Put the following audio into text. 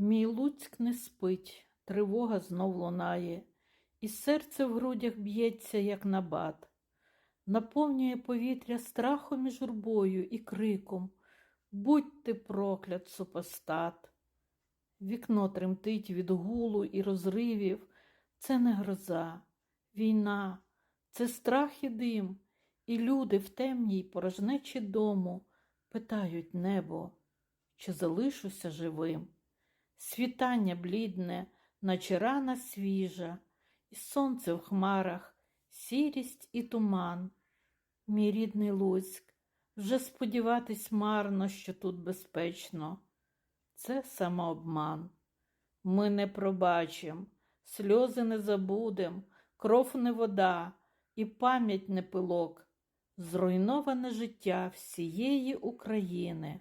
Мій Луцьк не спить, тривога знов лунає, і серце в грудях б'ється, як набат, наповнює повітря страхом і журбою і криком Будь ти проклят, супостат! Вікно тремтить від гулу і розривів. Це не гроза, війна, це страх і дим, і люди в темній порожнечі дому питають небо, чи залишуся живим. Світання блідне, наче рана свіжа, і сонце в хмарах, сірість і туман. Мій рідний Луцьк, вже сподіватись марно, що тут безпечно. Це самообман. Ми не пробачим, сльози не забудем, кров не вода і пам'ять не пилок, зруйноване життя всієї України.